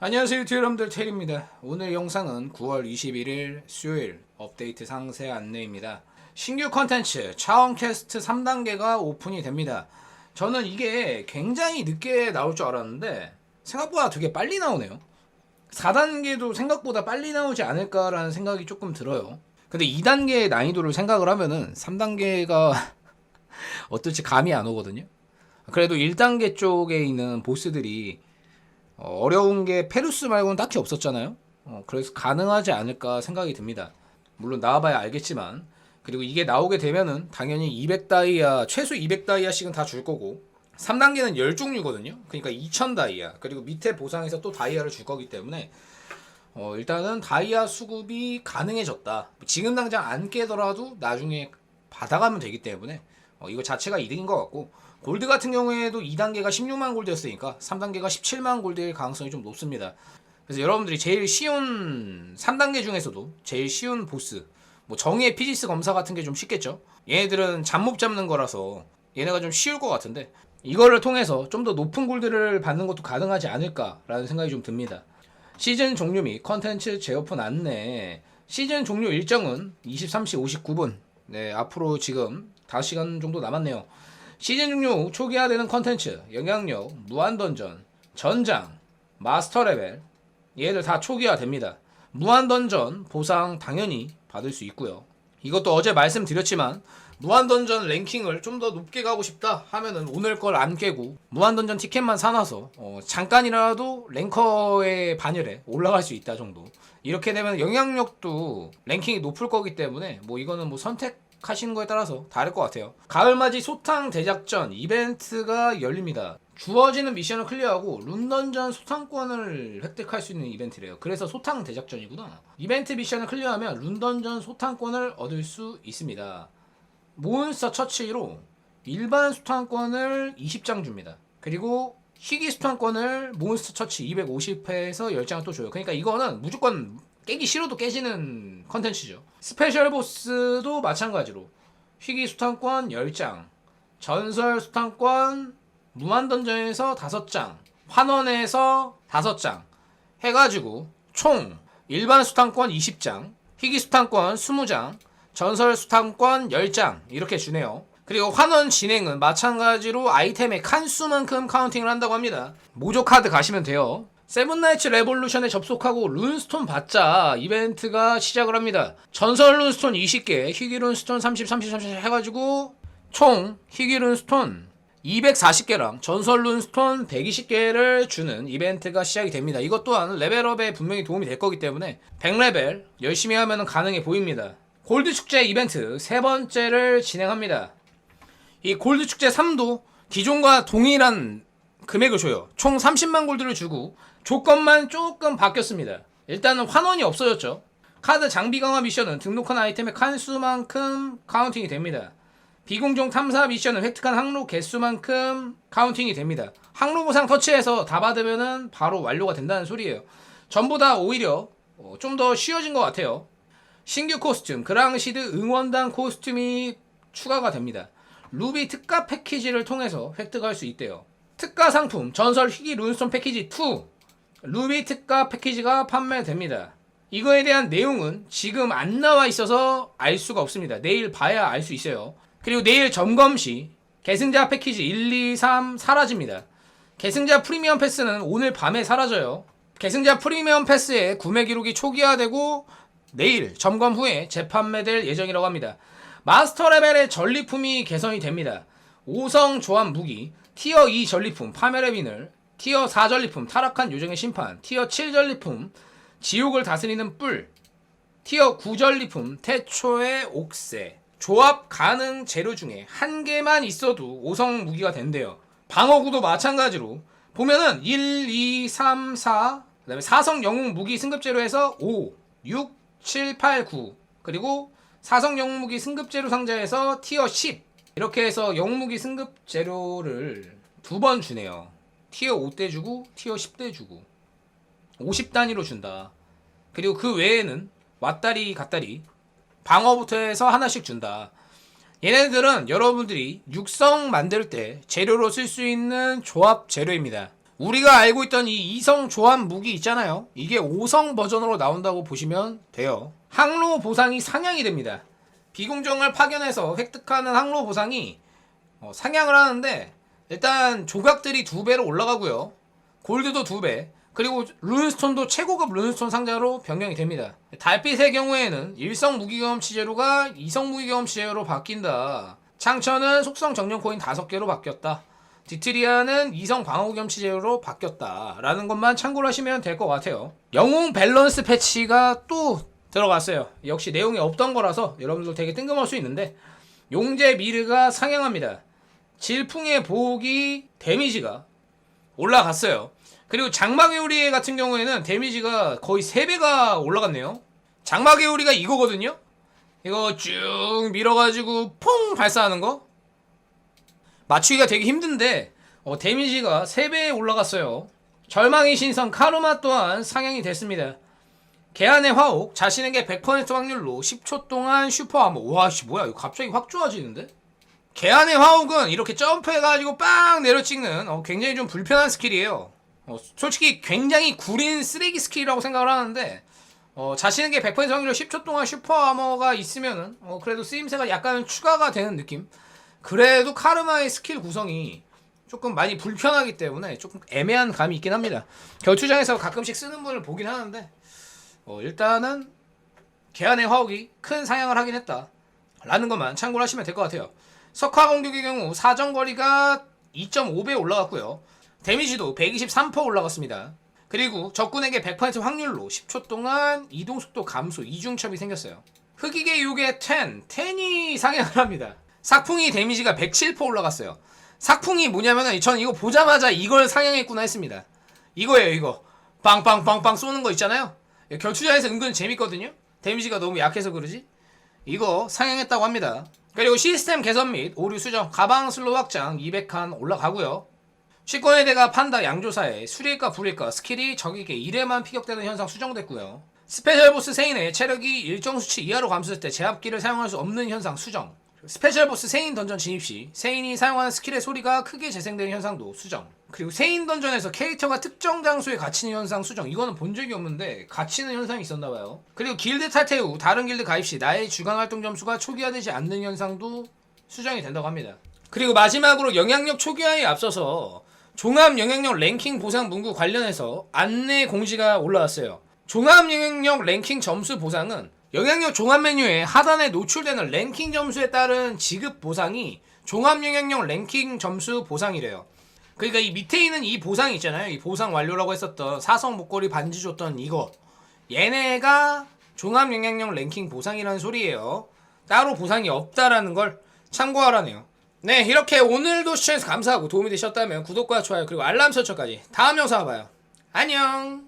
안녕하세요 유튜브 여러분들. 테리입니다. 오늘 영상은 9월 21일 수요일 업데이트 상세 안내입니다. 신규 컨텐츠 차원캐스트 3단계가 오픈이 됩니다. 저는 이게 굉장히 늦게 나올 줄 알았는데 생각보다 되게 빨리 나오네요. 4단계도 생각보다 빨리 나오지 않을까라는 생각이 조금 들어요. 근데 2단계의 난이도를 생각을 하면은 3단계가 어떨지 감이 안 오거든요. 그래도 1단계 쪽에 있는 보스들이 어, 어려운 게 페루스 말고는 딱히 없었잖아요. 어, 그래서 가능하지 않을까 생각이 듭니다. 물론 나와봐야 알겠지만 그리고 이게 나오게 되면은 당연히 200다이아 최소 200다이아씩은 다 줄 거고 3단계는 10종류거든요. 그러니까 2000다이아 그리고 밑에 보상에서 또 다이아를 줄 거기 때문에 어, 일단은 다이아 수급이 가능해졌다. 지금 당장 안 깨더라도 나중에 받아가면 되기 때문에 어, 이거 자체가 이득인 것 같고 골드 같은 경우에도 2단계가 16만 골드였으니까 3단계가 17만 골드일 가능성이 좀 높습니다. 그래서 여러분들이 제일 쉬운 3단계 중에서도 제일 쉬운 보스 뭐 정의의 피지스 검사 같은 게 좀 쉽겠죠. 얘네들은 잡몹 잡는 거라서 얘네가 좀 쉬울 것 같은데 이거를 통해서 좀 더 높은 골드를 받는 것도 가능하지 않을까라는 생각이 좀 듭니다. 시즌 종료 및 컨텐츠 재오픈 안내 시즌 종료 일정은 23시 59분 네 앞으로 지금 5시간 정도 남았네요 시즌 종료 후 초기화되는 컨텐츠 영향력 무한던전 전장 마스터 레벨 얘들 다 초기화됩니다. 무한던전 보상 당연히 받을 수 있고요. 이것도 어제 말씀드렸지만 무한던전 랭킹을 좀 더 높게 가고 싶다 하면은 오늘 걸 안 깨고 무한던전 티켓만 사놔서 어, 잠깐이라도 랭커의 반열에 올라갈 수 있다 정도. 이렇게 되면 영향력도 랭킹이 높을 거기 때문에 뭐 이거는 뭐 선택 하시는 거에 따라서 다를 것 같아요. 가을맞이 소탕 대작전 이벤트가 열립니다. 주어지는 미션을 클리어하고 룬던전 소탕권을 획득할 수 있는 이벤트래요. 그래서 소탕 대작전이구나. 이벤트 미션을 클리어하면 룬던전 소탕권을 얻을 수 있습니다. 몬스터 처치로 일반 소탕권을 20장 줍니다. 그리고 희귀 소탕권을 몬스터 처치 250회에서 10장을 또 줘요. 그러니까 이거는 무조건 깨기 싫어도 깨지는 컨텐츠죠. 스페셜 보스도 마찬가지로 희귀 수탄권 10장, 전설 수탄권 무한 던전에서 5장, 환원에서 5장 해가지고 총 일반 수탄권 20장, 희귀 수탄권 20장, 전설 수탄권 10장 이렇게 주네요. 그리고 환원 진행은 마찬가지로 아이템의 칸수만큼 카운팅을 한다고 합니다. 모조 카드 가시면 돼요. 세븐나이츠 레볼루션에 접속하고 룬스톤 받자 이벤트가 시작을 합니다. 전설 룬스톤 20개, 희귀 룬스톤 30, 30, 30 해가지고 총 희귀 룬스톤 240개랑 전설 룬스톤 120개를 주는 이벤트가 시작이 됩니다. 이것 또한 레벨업에 분명히 도움이 될 거기 때문에 100레벨 열심히 하면 가능해 보입니다. 골드 축제 이벤트 세 번째를 진행합니다. 이 골드 축제 3도 기존과 동일한 금액을 줘요. 총 30만 골드를 주고 조건만 조금 바뀌었습니다. 일단은 환원이 없어졌죠. 카드 장비 강화 미션은 등록한 아이템의 칸수만큼 카운팅이 됩니다. 비공정 탐사 미션은 획득한 항로 개수만큼 카운팅이 됩니다. 항로 보상 터치해서 다 받으면은 바로 완료가 된다는 소리예요. 전부 다 오히려 어, 좀더 쉬워진 것 같아요. 신규 코스튬, 그랑시드 응원단 코스튬이 추가가 됩니다. 루비 특가 패키지를 통해서 획득할 수 있대요. 특가 상품, 전설 희귀 룬스톤 패키지 2, 루비 특가 패키지가 판매됩니다. 이거에 대한 내용은 지금 안 나와 있어서 알 수가 없습니다. 내일 봐야 알 수 있어요. 그리고 내일 점검 시 계승자 패키지 1, 2, 3 사라집니다. 계승자 프리미엄 패스는 오늘 밤에 사라져요. 계승자 프리미엄 패스의 구매 기록이 초기화되고 내일 점검 후에 재판매될 예정이라고 합니다. 마스터 레벨의 전리품이 개선이 됩니다. 5성 조합 무기, 티어 2 전리품 파멸의 비늘, 티어 4 전리품 타락한 요정의 심판, 티어 7 전리품 지옥을 다스리는 뿔, 티어 9 전리품 태초의 옥새. 조합 가능 재료 중에 한 개만 있어도 5성 무기가 된대요. 방어구도 마찬가지로 보면은 1, 2, 3, 4 그다음에 4성 영웅 무기 승급 재료에서 5, 6, 7, 8, 9 그리고 4성 영웅 무기 승급 재료 상자에서 티어 10 이렇게 해서 영웅 무기 승급 재료를 두 번 주네요. 티어 5대 주고 티어 10대 주고 50 단위로 준다. 그리고 그 외에는 왔다리 갔다리 방어부터 해서 하나씩 준다. 얘네들은 여러분들이 육성 만들 때 재료로 쓸 수 있는 조합 재료입니다. 우리가 알고 있던 이 이성 조합 무기 있잖아요. 이게 5성 버전으로 나온다고 보시면 돼요. 항로 보상이 상향이 됩니다. 비공정을 파견해서 획득하는 항로 보상이 어, 상향을 하는데 일단 조각들이 두 배로 올라가고요. 골드도 두 배. 그리고 룬스톤도 최고급 룬스톤 상자로 변경이 됩니다. 달빛의 경우에는 일성 무기 경험치 제로가 이성 무기 경험치 제로로 바뀐다. 창천은 속성 정령 코인 5개로 바뀌었다. 디트리아는 이성 방어 경험치 제로로 바뀌었다. 라는 것만 참고를 하시면 될 것 같아요. 영웅 밸런스 패치가 또 들어갔어요. 역시 내용이 없던 거라서 여러분들 되게 뜬금없을 수 있는데 용재 미르가 상향합니다. 질풍의 보호기 데미지가 올라갔어요. 그리고 장막의 우리 같은 경우에는 데미지가 거의 3배가 올라갔네요. 장막의 우리가 이거거든요. 이거 쭉 밀어가지고 퐁 발사하는 거 맞추기가 되게 힘든데 어, 데미지가 3배 올라갔어요. 절망의 신성 카르마 또한 상향이 됐습니다. 개안의 화옥 자신에게 100% 확률로 10초 동안 슈퍼 아머 와씨 뭐야 이거 갑자기 확 좋아지는데? 개안의 화옥은 이렇게 점프해가지고 빵 내려 찍는 어, 굉장히 좀 불편한 스킬이에요. 어, 솔직히 굉장히 구린 쓰레기 스킬이라고 생각을 하는데 어, 자신에게 100% 확률로 10초 동안 슈퍼 아머가 있으면은 어, 그래도 쓰임새가 약간 추가가 되는 느낌. 그래도 카르마의 스킬 구성이 조금 많이 불편하기 때문에 조금 애매한 감이 있긴 합니다. 결투장에서 가끔씩 쓰는 분을 보긴 하는데 어, 일단은 개안의 화옥이 큰 상향을 하긴 했다. 라는 것만 참고를 하시면 될 것 같아요. 석화 공격의 경우 사정 거리가 2.5배 올라갔고요. 데미지도 123% 올라갔습니다. 그리고 적군에게 100% 확률로 10초 동안 이동 속도 감소 이중첩이 생겼어요. 흑익의 요괴 10, 10이 상향을 합니다. 삭풍이 데미지가 107% 올라갔어요. 삭풍이 뭐냐면은 전 이거 보자마자 이걸 상향했구나 했습니다. 이거예요 이거. 빵빵빵빵 쏘는 거 있잖아요. 결투자에서 은근 재밌거든요. 데미지가 너무 약해서 그러지. 이거 상향했다고 합니다. 그리고 시스템 개선 및 오류 수정, 가방 슬로 확장 200칸 올라가고요. 식권의 대가 판다 양조사에 수리일까 불일까 스킬이 적에게 1회만 피격되는 현상 수정됐고요. 스페셜 보스 세인의 체력이 일정 수치 이하로 감소했을 때 제압기를 사용할 수 없는 현상 수정. 스페셜 보스 세인 던전 진입 시 세인이 사용하는 스킬의 소리가 크게 재생되는 현상도 수정. 그리고 세인 던전에서 캐릭터가 특정 장소에 갇히는 현상 수정. 이거는 본 적이 없는데 갇히는 현상이 있었나 봐요. 그리고 길드 탈퇴 후 다른 길드 가입 시 나의 주간 활동 점수가 초기화되지 않는 현상도 수정이 된다고 합니다. 그리고 마지막으로 영향력 초기화에 앞서서 종합 영향력 랭킹 보상 문구 관련해서 안내 공지가 올라왔어요. 종합 영향력 랭킹 점수 보상은 영향력 종합 메뉴에 하단에 노출되는 랭킹 점수에 따른 지급 보상이 종합 영향력 랭킹 점수 보상이래요. 그러니까 이 밑에 있는 이 보상 있잖아요. 이 보상 완료라고 했었던 사성 목걸이 반지 줬던 이거. 얘네가 종합 영향력 랭킹 보상이라는 소리예요. 따로 보상이 없다라는 걸 참고하라네요. 네, 이렇게 오늘도 시청해서 감사하고 도움이 되셨다면 구독과 좋아요 그리고 알람 설정까지 다음 영상 봐요. 안녕.